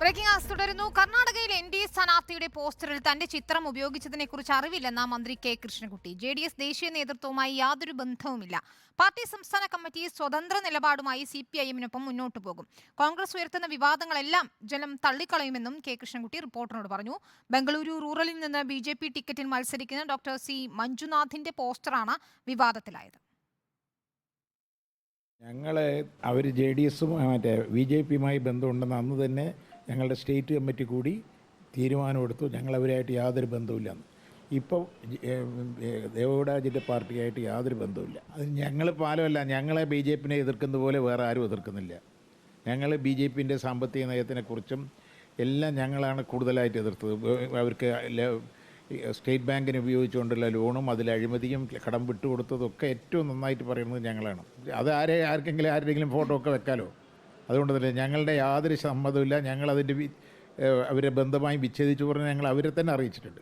Breaking as തുടരുന്നു. കർണാടകയിൽ N D A സ്ഥാനാർത്ഥിയുടെ പോസ്റ്ററിൽ തന്റെ ചിത്രം ഉപയോഗിച്ചതിനെ കുറിച്ച് അറിവില്ലെന്ന മന്ത്രി K Krishnankutty. J D S ദേശീയ നേതൃത്വവുമായി യാതൊരു ബന്ധവുമില്ല. പാർട്ടി സംസ്ഥാന കമ്മിറ്റി സ്വതന്ത്ര നിലപാടുമായി സി പി ഐ എമ്മിനൊപ്പം മുന്നോട്ടു പോകും. കോൺഗ്രസ് ഉയർത്തുന്ന വിവാദങ്ങളെല്ലാം ജനം തള്ളിക്കളയുമെന്നും കെ കൃഷ്ണൻകുട്ടി റിപ്പോർട്ടറിനോട് പറഞ്ഞു. ബംഗളൂരു റൂറലിൽ നിന്ന് ബി ജെ പി ടിക്കറ്റിൽ മത്സരിക്കുന്ന ഡോക്ടർ സി മഞ്ജുനാഥിന്റെ പോസ്റ്ററാണ് വിവാദത്തിലായത്. ഞങ്ങൾ അവർ ജെ ഡി എസും മറ്റേ ബി ജെ പിയുമായി ബന്ധമുണ്ടെന്ന് അന്ന് തന്നെ ഞങ്ങളുടെ സ്റ്റേറ്റ് കമ്മിറ്റി കൂടി തീരുമാനമെടുത്തു ഞങ്ങൾ അവരായിട്ട് യാതൊരു ബന്ധവുമില്ലെന്ന്. ഇപ്പോൾ ദേവഗൗഡാജിന്റെ പാർട്ടിയായിട്ട് യാതൊരു ബന്ധവുമില്ല. അത് ഞങ്ങൾ പാലമല്ല ഞങ്ങളെ ബി ജെ പിനെ എതിർക്കുന്ന പോലെ വേറെ ആരും എതിർക്കുന്നില്ല. ഞങ്ങൾ ബി ജെ പിന്റെ സാമ്പത്തിക നയത്തിനെക്കുറിച്ചും എല്ലാം ഞങ്ങളാണ് കൂടുതലായിട്ട് എതിർത്തത്. അവർക്ക് സ്റ്റേറ്റ് ബാങ്കിന് ഉപയോഗിച്ചുകൊണ്ടുള്ള ലോണും അതിൽ അഴിമതിയും കടം വിട്ടുകൊടുത്തതൊക്കെ ഏറ്റവും നന്നായിട്ട് പറയുന്നത് ഞങ്ങളാണ്. അത് ആരെ ആർക്കെങ്കിലും ആരുടെങ്കിലും ഫോട്ടോ ഒക്കെ വെക്കാലോ? അതുകൊണ്ട് തന്നെ ഞങ്ങളുടെ യാതൊരു സമ്മതമില്ല ഞങ്ങളതിന്റെ വി- അവരെ ബന്ധമായി വിച്ഛേദിച്ചു പറഞ്ഞ് ഞങ്ങൾ അവരെ തന്നെ അറിയിച്ചിട്ടുണ്ട്.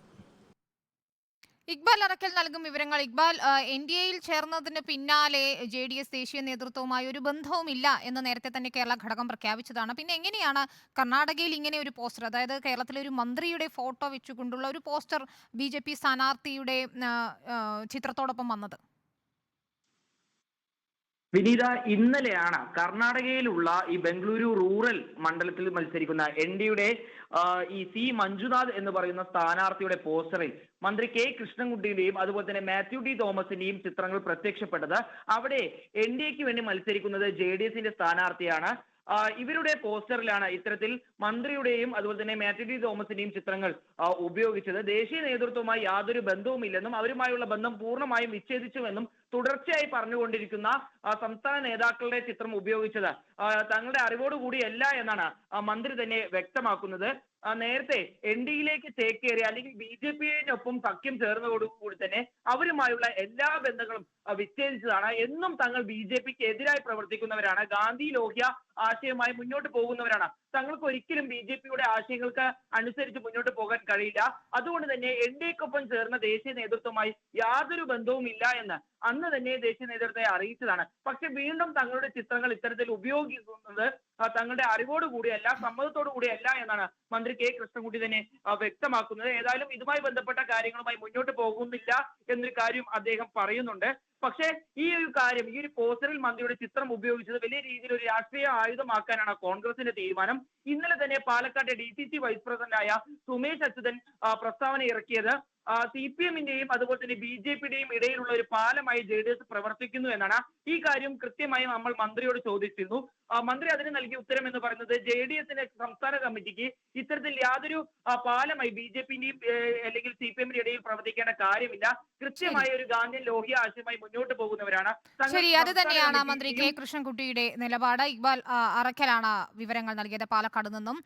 ഇക്ബാൽ അറക്കൽ നൽകും വിവരങ്ങൾ. ഇക്ബാൽ എൻ ഡി എയിൽ ചേർന്നതിന് പിന്നാലെ ജെ ഡി എസ് ദേശീയ നേതൃത്വവുമായി ഒരു ബന്ധവുമില്ല എന്ന് നേരത്തെ തന്നെ കേരള ഘടകം പ്രഖ്യാപിച്ചതാണ്. പിന്നെ എങ്ങനെയാണ് കർണാടകയിൽ ഇങ്ങനെ ഒരു പോസ്റ്റർ അതായത് കേരളത്തിലെ ഒരു മന്ത്രിയുടെ ഫോട്ടോ വെച്ചുകൊണ്ടുള്ള ഒരു പോസ്റ്റർ ബി ജെ പി സ്ഥാനാർത്ഥിയുടെ ചിത്രത്തോടൊപ്പം വന്നത്? വിനീത ഇന്നലെയാണ് കർണാടകയിലുള്ള ഈ ബംഗളൂരു റൂറൽ മണ്ഡലത്തിൽ മത്സരിക്കുന്ന എൻ ഡിയുടെ ഈ സി മഞ്ജുനാഥ് എന്ന് പറയുന്ന സ്ഥാനാർത്ഥിയുടെ പോസ്റ്ററിൽ മന്ത്രി കെ കൃഷ്ണൻകുട്ടിയുടെയും അതുപോലെ തന്നെ മാത്യു ടി തോമസിന്റെയും ചിത്രങ്ങൾ പ്രത്യക്ഷപ്പെട്ടത് അവിടെ എൻ ഡി എക്ക് വേണ്ടി മത്സരിക്കുന്നത് ജെ ഡി എസിന്റെ സ്ഥാനാർത്ഥിയാണ്. ഇവരുടെ പോസ്റ്ററിലാണ് ഇത്തരത്തിൽ മന്ത്രിയുടെയും അതുപോലെ തന്നെ മാത്യു ടി തോമസിന്റെയും ചിത്രങ്ങൾ ഉപയോഗിച്ചത്. ദേശീയ നേതൃത്വവുമായി യാതൊരു ബന്ധവുമില്ലെന്നും അവരുമായുള്ള ബന്ധം പൂർണമായും വിച്ഛേദിച്ചുവെന്നും തുടർച്ചയായി പറഞ്ഞുകൊണ്ടിരിക്കുന്ന കൊണ്ടിരിക്കുന്ന സംസ്ഥാന നേതാക്കളുടെ ചിത്രം ഉപയോഗിച്ചത്. തങ്ങളുടെ തങ്ങളുടെ അറിവോടുകൂടിയല്ല എന്നാണ് മന്ത്രി തന്നെ വ്യക്തമാക്കുന്നത്. നേരത്തെ എൻ ഡിയിലേക്ക് ചേക്കേറി അല്ലെങ്കിൽ ബി ജെ പിയോടൊപ്പം സഖ്യം ചേർന്നതോടുകൂടി തന്നെ അവരുമായുള്ള എല്ലാ ബന്ധങ്ങളും വിച്ഛേദിച്ചതാണ്. എന്നും തങ്ങൾ ബി ജെ പിക്ക് എതിരായി പ്രവർത്തിക്കുന്നവരാണ്. ഗാന്ധി ലോഹ്യ ആശയവുമായി മുന്നോട്ട് പോകുന്നവരാണ്. തങ്ങൾക്ക് ഒരിക്കലും ബി ജെ പിയുടെ ആശയങ്ങൾക്ക് അനുസരിച്ച് മുന്നോട്ട് പോകാൻ കഴിയില്ല. അതുകൊണ്ട് തന്നെ എൻ ഡി എക്കൊപ്പം ചേർന്ന ദേശീയ നേതൃത്വമായി യാതൊരു ബന്ധവും ഇല്ല എന്ന് അന്ന് തന്നെ ദേശീയ നേതൃത്വത്തെ അറിയിച്ചതാണ്. പക്ഷെ വീണ്ടും തങ്ങളുടെ ചിത്രങ്ങൾ ഇത്തരത്തിൽ ഉപയോഗിക്കുന്നത് തങ്ങളുടെ അറിവോടുകൂടിയല്ല സമ്മതത്തോടു കൂടിയല്ല എന്നാണ് മന്ത്രി കെ. കൃഷ്ണൻകുട്ടി തന്നെ വ്യക്തമാക്കുന്നത്. ഏതായാലും ഇതുമായി ബന്ധപ്പെട്ട കാര്യങ്ങളുമായി മുന്നോട്ട് പോകുന്നില്ല എന്നൊരു കാര്യം അദ്ദേഹം പറയുന്നുണ്ട്. പക്ഷേ ഈ ഒരു കാര്യം ഈ ഒരു പോസ്റ്ററിൽ മന്ത്രിയുടെ ചിത്രം ഉപയോഗിച്ചത് വലിയ രീതിയിൽ ഒരു രാഷ്ട്രീയ ആയുധമാക്കാനാണ് കോൺഗ്രസിന്റെ തീരുമാനം. ഇന്നലെ തന്നെ പാലക്കാട്ടെ ഡി സി സി വൈസ് പ്രസിഡന്റായ സുമേഷ് അച്യുതൻ പ്രസ്താവന ഇറക്കിയത്. സി പി എമ്മിന്റെയും അതുപോലെ തന്നെ ബി ജെ പിയുടെയും ഇടയിലുള്ള ഒരു പാലമായി ജെ ഡി എസ് പ്രവർത്തിക്കുന്നു എന്നാണ് ഈ കാര്യം കൃത്യമായി നമ്മൾ മന്ത്രിയോട് ചോദിച്ചിരുന്നു. മന്ത്രി അതിന് നൽകിയ ഉത്തരം എന്ന് പറയുന്നത് ജെ ഡി എസിന്റെ സംസ്ഥാന കമ്മിറ്റിക്ക് ഇത്തരത്തിൽ യാതൊരു പാലമായി ബി ജെ പിന്റെയും അല്ലെങ്കിൽ സി പി എമ്മിന്റെ ഇടയിൽ പ്രവർത്തിക്കേണ്ട കാര്യമില്ല. കൃത്യമായ ഒരു ഗാന്ധിയൻ ലോഹ്യ ആശയമായി മുന്നോട്ട് പോകുന്നവരാണ്. ശരി അത് തന്നെയാണ് മന്ത്രി കെ കൃഷ്ണൻകുട്ടിയുടെ നിലപാട്. ഇക്ബാൽ അറക്കലാണ് വിവരങ്ങൾ നൽകിയത് പാലക്കാട് നിന്നും.